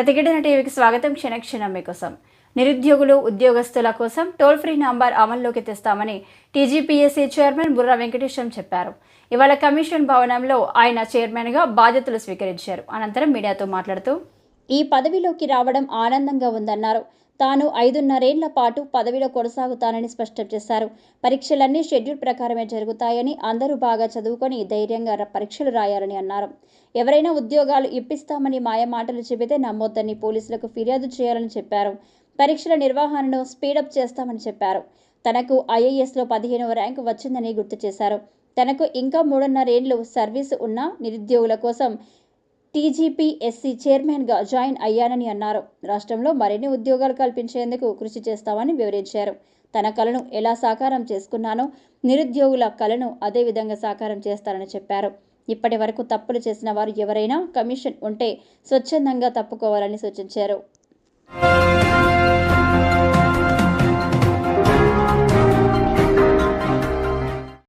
ప్రతిఘటన టీవీకి స్వాగతం క్షణక్షణం మీకోసం. నిరుద్యోగులు ఉద్యోగస్తుల కోసం టోల్ ఫ్రీ నంబర్ అమల్లోకి తెస్తామని టీజీపీఎస్సీ చైర్మన్ బుర్రా వెంకటేశం చెప్పారు. ఇవాళ కమిషన్ భవనంలో ఆయన చైర్మన్గా బాధ్యతలు స్వీకరించారు. అనంతరం మీడియాతో మాట్లాడుతూ ఈ పదవిలోకి రావడం ఆనందంగా ఉందన్నారు. తాను ఐదున్నరేళ్ళ పాటు పదవిలో కొనసాగుతానని స్పష్టం చేశారు. పరీక్షలన్నీ షెడ్యూల్ ప్రకారమే జరుగుతాయని అందరూ బాగా చదువుకొని ధైర్యంగా పరీక్షలు రాయాలని అన్నారు. ఎవరైనా ఉద్యోగాలు ఇప్పిస్తామని మాయమాటలు చెబితే నమ్మొద్దని పోలీసులకు ఫిర్యాదు చేయాలని చెప్పారు. పరీక్షల నిర్వహణను స్పీడప్ చేస్తామని చెప్పారు. తనకు ఐఏఎస్లో పదిహేనవ ర్యాంకు వచ్చిందని గుర్తు చేశారు. తనకు ఇంకా మూడున్నరేళ్ళు సర్వీసు ఉన్న నిరుద్యోగుల కోసం టీజీపీఎస్సీ చైర్మన్గా జాయిన్ అయ్యానని అన్నారు. రాష్ట్రంలో మరిన్ని ఉద్యోగాలు కల్పించేందుకు కృషి చేస్తామని వివరించారు. తన కలను ఎలా సాకారం చేసుకున్నానో నిరుద్యోగుల కలను అదే విధంగా సాకారం చేస్తారని చెప్పారు. ఇప్పటి వరకు తప్పులు చేసిన వారు ఎవరైనా కమిషన్ ఉంటే స్వచ్ఛందంగా తప్పుకోవాలని సూచించారు.